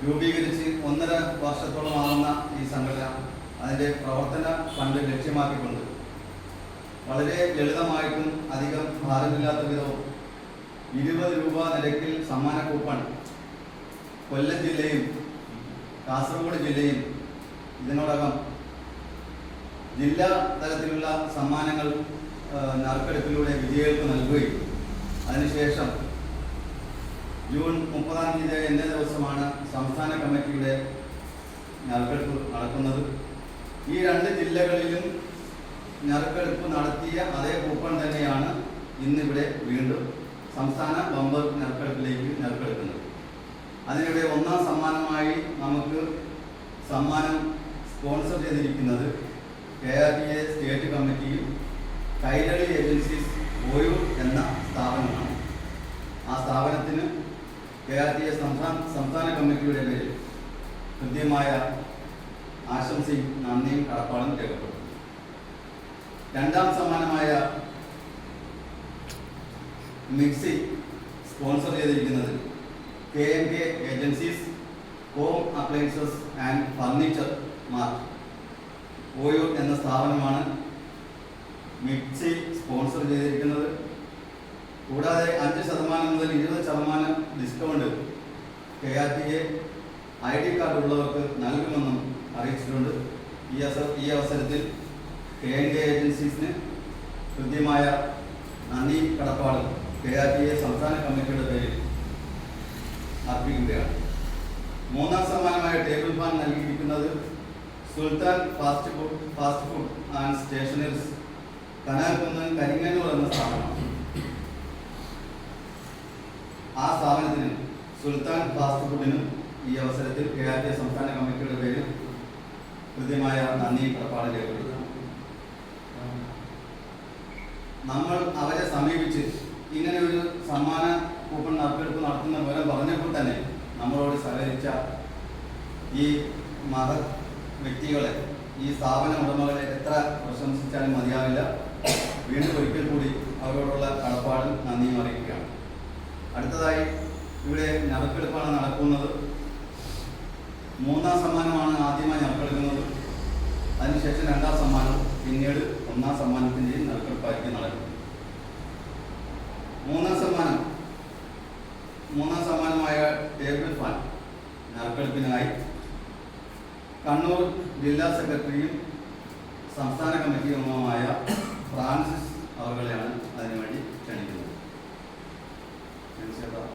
രൂപീകരിച്ച് ഒന്നര വർഷത്തോളം വർഷത്തോളമാകുന്ന ഈ സംഘടന അതിന്റെ പ്രവർത്തന ഫണ്ട് ലക്ഷ്യമാക്കിക്കൊണ്ട് വളരെ ലളിതമായിട്ടും അധികം ഭാരമില്ലാത്ത വിധവും ഇരുപത് രൂപ നിരക്കിൽ സമ്മാന കൂപ്പൺ കൊല്ലം ജില്ലയും കാസർഗോഡ് ജില്ലയും ഇതിനോടകം ജില്ലാ തലത്തിലുള്ള സമ്മാനങ്ങൾ നറുക്കെടുപ്പിലൂടെ വിജയികൾക്ക് നൽകുകയും അതിനുശേഷം ജൂൺ മുപ്പതാം തീയതി എന്ന ദിവസമാണ് സംസ്ഥാന കമ്മിറ്റിയുടെ നറുക്കെടുപ്പ് നടക്കുന്നത്. ഈ രണ്ട് ജില്ലകളിലും നറുക്കെടുപ്പ് നടത്തിയ അതേ കൂപ്പൺ തന്നെയാണ് ഇന്നിവിടെ വീണ്ടും സംസ്ഥാന ബമ്പർ നറുക്കെടുപ്പിലേക്ക് നറുക്കെടുക്കുന്നത്. അതിനിടെ ഒന്നാം സമ്മാനമായി നമുക്ക് സമ്മാനം സ്പോൺസർ ചെയ്തിരിക്കുന്നത് K R D A state കമ്മിറ്റിയും കൈരളി ഏജൻസീസ് ഓയൂർ എന്ന സ്ഥാപനമാണ് ആ സ്ഥാപനത്തിന് കെ സംസ്ഥാന സംസ്ഥാന കമ്മിറ്റിയുടെ പേരിൽ കൃത്യമായ ആശംസയും നന്ദിയും കടപ്പാടും രേഖപ്പെടുത്തുന്നു. രണ്ടാം സമ്മാനമായ മിക്സി സ്പോൺസർ ചെയ്തിരിക്കുന്നത് K M K agencies home appliances and furniture mark Oyoor എന്ന സ്ഥാപനമാണ് മിക്സി സ്പോൺസർ ചെയ്തിരിക്കുന്നത്. കൂടാതെ അഞ്ച് ശതമാനം മുതൽ ഇരുപത് ശതമാനം discount K R T A I D card ഉള്ളവർക്ക് നൽകുമെന്നും അറിയിച്ചിട്ടുണ്ട്. ഈ ഈ അവസരത്തിൽ കെ എൻ കെ ഏജൻസീസിന് കൃത്യമായ നന്ദി കടപ്പാട് കെ ആർ ടി എ സംസ്ഥാന കമ്മിറ്റിയുടെ പേരിൽ അർപ്പിക്കുകയാണ്. മൂന്നാം സമ്മാനമായ ടേബിൾ ഫാൻ നൽകിയിരിക്കുന്നത് Sultan fast food fast food and stationeries Kanalkunnu Karingannoor എന്ന സ്ഥാപനമാണ്. ആ സ്ഥാപനത്തിന് സുൽത്താൻ ഫാസ്റ്റ് ഫുഡിനും ഈ അവസരത്തിൽ കെ ആർ ടി സംസ്ഥാന കമ്മിറ്റിയുടെ പേരിൽ കൃത്യമായ നന്ദി കടപ്പാട് രേഖപ്പെടുത്തുന്നു. നമ്മൾ അവരെ സമീപിച്ച് ഇങ്ങനെ ഒരു സമ്മാന കൂപ്പൺ നറുക്കെടുപ്പ് നടത്തുന്ന പോലെ പറഞ്ഞപ്പോൾ തന്നെ നമ്മളോട് സഹകരിച്ച ഈ മഹത് വ്യക്തികളെ ഈ സ്ഥാപന ഉടമകളെ എത്ര പ്രശംസിച്ചാലും മതിയാവില്ല. വീണ്ടും ഒരിക്കൽ കൂടി അവരോടുള്ള കടപ്പാടും നന്ദിയും അറിയിക്കുകയാണ്. അടുത്തതായി ഇവിടെ നറുക്കെടുപ്പാണ് നടക്കുന്നത്. മൂന്നാം സമ്മാനമാണ് ആദ്യമായി നറുക്കെടുക്കുന്നത് അതിനുശേഷം രണ്ടാം സമ്മാനം പിന്നീട് ഒന്നാം സമ്മാനത്തിന്റെയും നറുക്കെടുപ്പായിരിക്കും നടക്കുന്നത്. മൂന്നാം സമ്മാനം. മൂന്നാം സമ്മാനമായ ടേബിൾ ഫാൻ നറുക്കെടുപ്പിനായി കണ്ണൂർ ജില്ലാ സെക്രട്ടറിയും സംസ്ഥാന കമ്മിറ്റി അംഗവുമായ